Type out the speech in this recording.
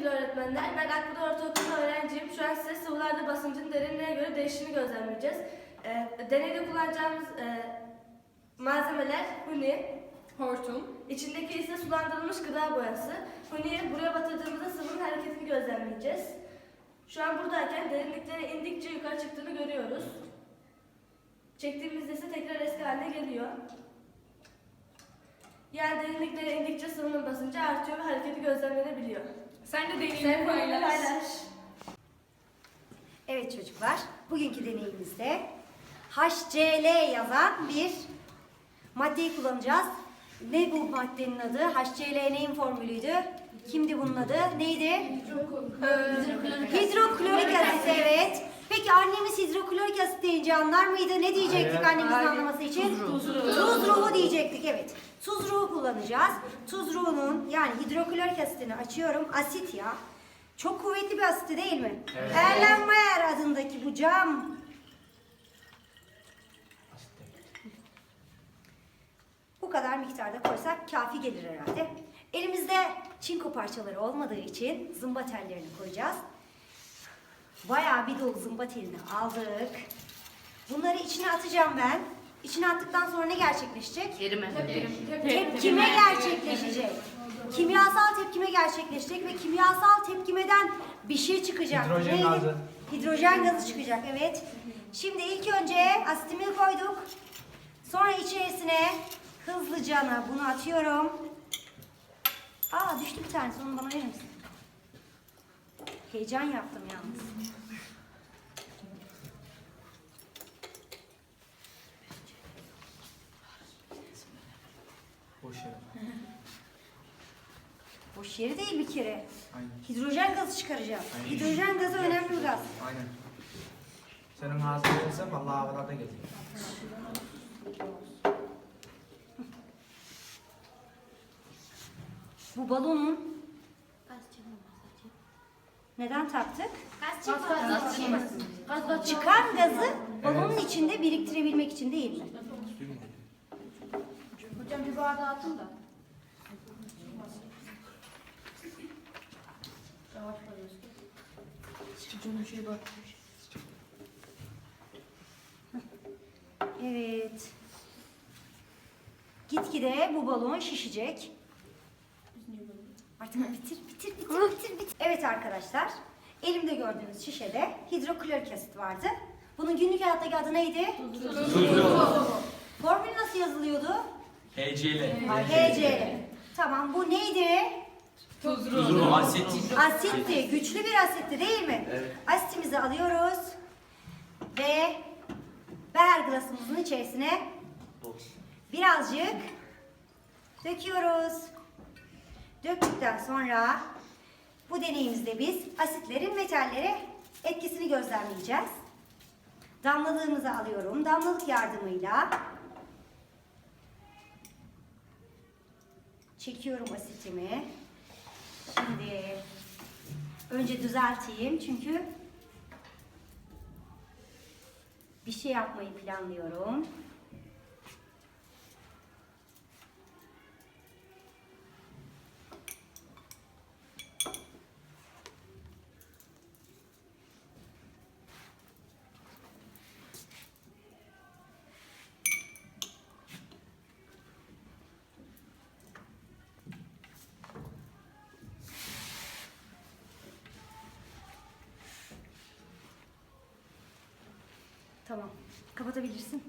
sevgili öğretmenler. Ben Akbuda Ortaokulu öğrenciyim. Şu an size sıvılarda basıncın derinliğine göre değişimini gözlemleyeceğiz. Ee, deneyde kullanacağımız e, malzemeler huni, Hortum. içindeki ise sulandırılmış gıda boyası. Huniyi buraya batırdığımızda sıvının hareketini gözlemleyeceğiz. Şu an buradayken derinliklere indikçe yukarı çıktığını görüyoruz. Çektiğimizde ise tekrar eski haline geliyor. Yani derinliklere indikçe sıvının basıncı artıyor ve hareketi gözlemlenebiliyor. Sen de deneyimini paylaş. paylaş. Evet çocuklar, bugünkü deneyimizde HCl yazan bir maddeyi kullanacağız. Ne bu maddenin adı? HCl neyin formülüydü? Kimdi bunun adı? Neydi? Hidroklorik asit evet. Peki annemiz hidroklorik asit deyince anlar mıydı? Ne diyecektik annemizin anlaması için? Tuz ruhu. Tuz ruhu diyecektik evet. Tuz ruhu kullanacağız. Tuz ruhunun yani hidroklorik asitini açıyorum. Asit ya. Çok kuvvetli bir asit değil mi? Evet. Erlenmeyer adındaki bu cam bu kadar miktarda koysak kafi gelir herhalde. Elimizde çinko parçaları olmadığı için zımba tellerini koyacağız. Bayağı bir dolu zımba telini aldık. Bunları içine atacağım ben. İçine attıktan sonra ne gerçekleşecek? Tepkime gerçekleşecek. Kimyasal tepkime gerçekleşecek ve kimyasal tepkimeden bir şey çıkacak. Hidrojen Neydi? gazı. Hidrojen gazı çıkacak evet. Şimdi ilk önce asitimi koyduk. Sonra içerisine hızlıca bunu atıyorum. Aa düştü bir tanesi onu bana verir misin? Heyecan yaptım yalnız. Boş yer. Boş yeri değil bir kere. Aynen. Hidrojen gazı çıkaracağım. Aynen. Hidrojen gazı önemli bir gaz. Aynen. Senin ağzına verirse vallahi havada gelir. Bu balonun neden taktık? Çıkan gazı balonun içinde biriktirebilmek için değil mi? Hocam bir bardağı atın da. Evet. Gitgide bu balon şişecek. Artık bitir, bitir, bitir, bitir, bitir. Evet arkadaşlar, elimde gördüğünüz şişede hidroklorik asit vardı. Bunun günlük hayattaki adı neydi? Formülü nasıl yazılıyordu? HCl. HCl. Tamam, bu neydi? Tuzlu asit. Asitti, güçlü bir asitti değil mi? Evet. Asitimizi alıyoruz ve beher glasımızın içerisine birazcık döküyoruz. Döktükten sonra bu deneyimizde biz asitlerin metallere etkisini gözlemleyeceğiz. Damlalığımızı alıyorum. Damlalık yardımıyla çekiyorum asitimi. Şimdi önce düzelteyim çünkü bir şey yapmayı planlıyorum. Tamam. Kapatabilirsin.